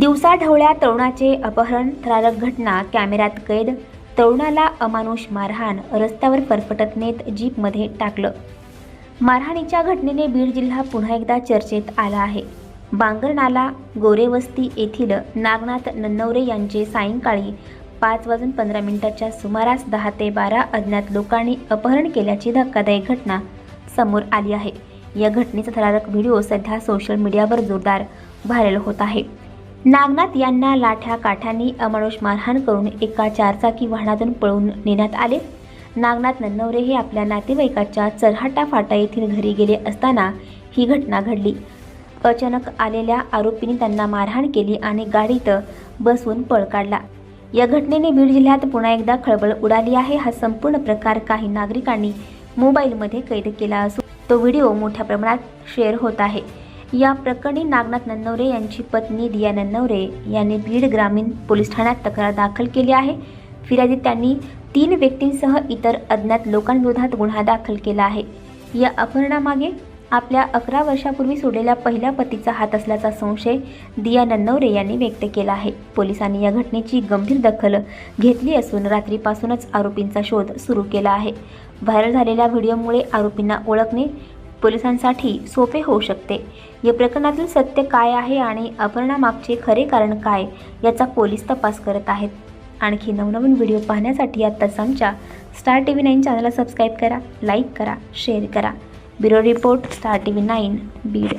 दिवसा ढवळ्या तरुणाचे अपहरण थरारक घटना कॅमेऱ्यात कैद तरुणाला अमानुष मारहाण रस्त्यावर फरफटत नेत जीपमध्ये टाकलं. मारहाणीच्या घटनेने बीड जिल्हा पुन्हा एकदा चर्चेत आला आहे. बांगरनाला गोरेवस्ती येथील नागनाथ नन्नवरे यांचे सायंकाळी पाच वाजून पंधरा मिनिटाच्या सुमारास दहा ते बारा अज्ञात लोकांनी अपहरण केल्याची धक्कादायक घटना समोर आली आहे. या घटनेचा थरारक व्हिडिओ सध्या सोशल मीडियावर जोरदार व्हायरल होत आहे. नागनाथ यांना लाठ्या काठ्यांनी अमानुष मारहाण करून एका चारचाकी वाहनातून पळवून नेण्यात आले. नागनाथ नन्नवरे हे आपल्या नातेवाईकाच्या चरहाटा फाटा येथील घरी गेले असताना ही घटना घडली. अचानक आलेल्या आरोपींनी त्यांना मारहाण केली आणि गाडीत बसवून पळ काढला. या घटनेने बीड जिल्ह्यात पुन्हा एकदा खळबळ उडाली आहे. हा संपूर्ण प्रकार काही नागरिकांनी मोबाईलमध्ये कैद केला असून तो व्हिडिओ मोठ्या प्रमाणात शेअर होत आहे. या प्रकरणी नागनाथ नन्नवरे यांची पत्नी दिया नन्नवरे यांनी बीड ग्रामीण पोलीस ठाण्यात तक्रार दाखल केली आहे. फिर्यादीत त्यांनी तीन व्यक्तींसह इतर अज्ञात लोकांविरोधात गुन्हा दाखल केला आहे. या अपहरणामागे आपल्या अकरा वर्षापूर्वी सोडलेल्या पहिल्या पतीचा हात असल्याचा संशय दिया नन्नवरे यांनी व्यक्त केला आहे. पोलिसांनी या घटनेची गंभीर दखल घेतली असून रात्रीपासूनच आरोपींचा शोध सुरू केला आहे. व्हायरल झालेल्या व्हिडिओमुळे आरोपींना ओळखणे पोलिसांसाठी सोपे होऊ शकते. या प्रकरणातील सत्य काय आहे आणि अपहरणामागचे खरे कारण काय याचा पोलीस तपास करत आहेत. आणखी नवनवीन व्हिडिओ पाहण्यासाठी आत्ताच आमच्या स्टार टी व्ही नाईन चॅनलला सबस्क्राईब करा लाईक करा शेअर करा. Bureau report star T V nine Beed.